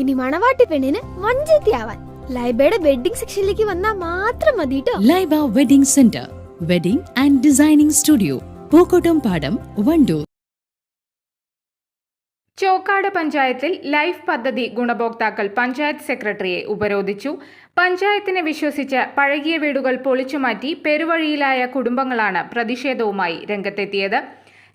ഇനി മണവാട്ടി പെണ്ണിന് മഞ്ചേത്തിയാവാൻ ലൈബയുടെ വെഡിങ് സെക്ഷനിലേക്ക് വന്നാൽ മാത്രം മതി ട്ടോ. Laiba wedding centre wedding and designing studio Pookkottumpadam Wandoor. Chokkad പഞ്ചായത്തിൽ ലൈഫ് പദ്ധതി ഗുണഭോക്താക്കൾ പഞ്ചായത്ത് സെക്രട്ടറിയെ ഉപരോധിച്ചു. പഞ്ചായത്തിനെ വിശ്വസിച്ച് പഴകിയ വീടുകൾ പൊളിച്ചുമാറ്റി പെരുവഴിയിലായ കുടുംബങ്ങളാണ് പ്രതിഷേധവുമായി രംഗത്തെത്തിയത്.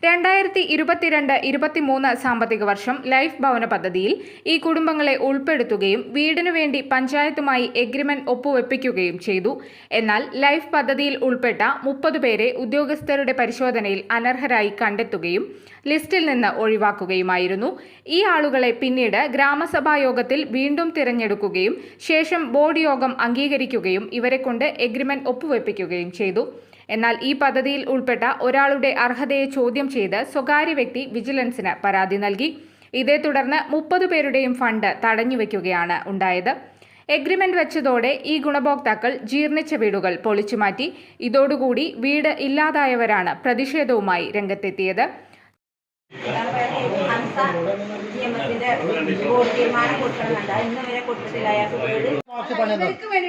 രണ്ടായിരത്തി ഇരുപത്തിരണ്ട് ഇരുപത്തിമൂന്ന് സാമ്പത്തിക വർഷം ലൈഫ് ഭവന പദ്ധതിയിൽ ഈ കുടുംബങ്ങളെ ഉൾപ്പെടുത്തുകയും വീടിനു വേണ്ടി പഞ്ചായത്തുമായി എഗ്രിമെന്റ് ഒപ്പുവെപ്പിക്കുകയും ചെയ്തു. എന്നാൽ ലൈഫ് പദ്ധതിയിൽ ഉൾപ്പെട്ട മുപ്പത് പേരെ ഉദ്യോഗസ്ഥരുടെ പരിശോധനയിൽ അനർഹരായി കണ്ടെത്തുകയും ലിസ്റ്റിൽ നിന്ന് ഒഴിവാക്കുകയുമായിരുന്നു. ഈ ആളുകളെ പിന്നീട് ഗ്രാമസഭാ യോഗത്തിൽ വീണ്ടും തിരഞ്ഞെടുക്കുകയും ശേഷം ബോർഡ് യോഗം അംഗീകരിക്കുകയും ഇവരെ കൊണ്ട് എഗ്രിമെന്റ് ഒപ്പുവെപ്പിക്കുകയും ചെയ്തു. എന്നാൽ ഈ പദ്ധതിയിൽ ഉൾപ്പെട്ട ഒരാളുടെ അർഹതയെ ചോദ്യം ചെയ്ത് സ്വകാര്യ വ്യക്തി വിജിലൻസിന് പരാതി നൽകി. ഇതേ തുടർന്ന് മുപ്പത് പേരുടെയും ഫണ്ട് തടഞ്ഞുവെക്കുകയാണ് ഉണ്ടായത്. എഗ്രിമെന്റ് വെച്ചതോടെ ഈ ഗുണഭോക്താക്കൾ ജീർണിച്ച വീടുകൾ പൊളിച്ചുമാറ്റി ഇതോടുകൂടി വീട് ഇല്ലാതായവരാണ് പ്രതിഷേധവുമായി രംഗത്തെത്തിയത്.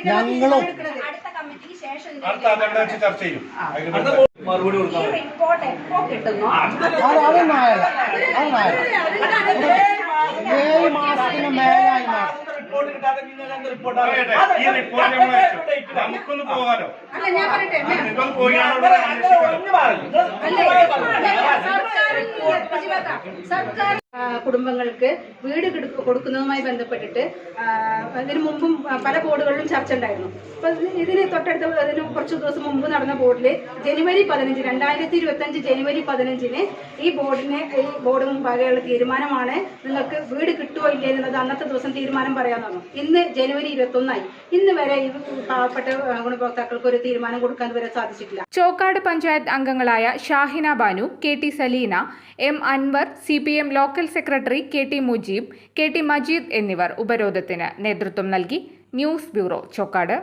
ഞങ്ങളും അടുത്ത അതെല്ലാം വെച്ച് ചർച്ച ചെയ്യും. അതിന് മറുപടി കൊടുക്കാം റിപ്പോർട്ട് എപ്പോ കിട്ടുന്നു? ഏഴ് മാസത്തിന് മേലായി മാസം പറയട്ടെ, ഈ റിപ്പോർട്ട് നമ്മൾ വെച്ചു. നമുക്കൊന്ന് പോകാലോ. നിങ്ങൾക്കൊന്ന് പോയി ആളോട് സർക്കാർ കുടുംബങ്ങൾക്ക് വീട് കിടു- കൊടുക്കുന്നതുമായി ബന്ധപ്പെട്ടിട്ട് ആ, അതിനു മുമ്പും പല ബോർഡുകളിലും ചർച്ച ഉണ്ടായിരുന്നു. അപ്പൊ ഇത് ഇതിന് തൊട്ടടുത്ത അതിന് കുറച്ച് ദിവസം മുമ്പ് നടന്ന ബോർഡിൽ ജനുവരി പതിനഞ്ച് രണ്ടായിരത്തി ഇരുപത്തി അഞ്ച് ജനുവരി പതിനഞ്ചിന് ഈ ബോർഡിനെ ഈ ബോർഡ് മുമ്പാകെയുള്ള തീരുമാനമാണ് നിങ്ങൾക്ക് വീട് കിട്ടുമോ ഇല്ലേ എന്നത് അന്നത്തെ ദിവസം തീരുമാനം പറയാൻ തന്നു ഇന്ന് ജനുവരി ഇരുപത്തി ഒന്നായി ഇന്ന് വരെ ഈ പാവപ്പെട്ട ഗുണഭോക്താക്കൾക്ക് ഒരു തീരുമാനം കൊടുക്കാൻ വരെ സാധിച്ചിട്ടില്ല. ചോക്കാട് പഞ്ചായത്ത് അംഗങ്ങളായ Shahina Banu K T Saleena M Anwar C P M local secretary K T Mujeeb K T Majeed എന്നിവർ ഉപരോധത്തിന് നേതൃത്വം നൽകി. News bureau Chokkad.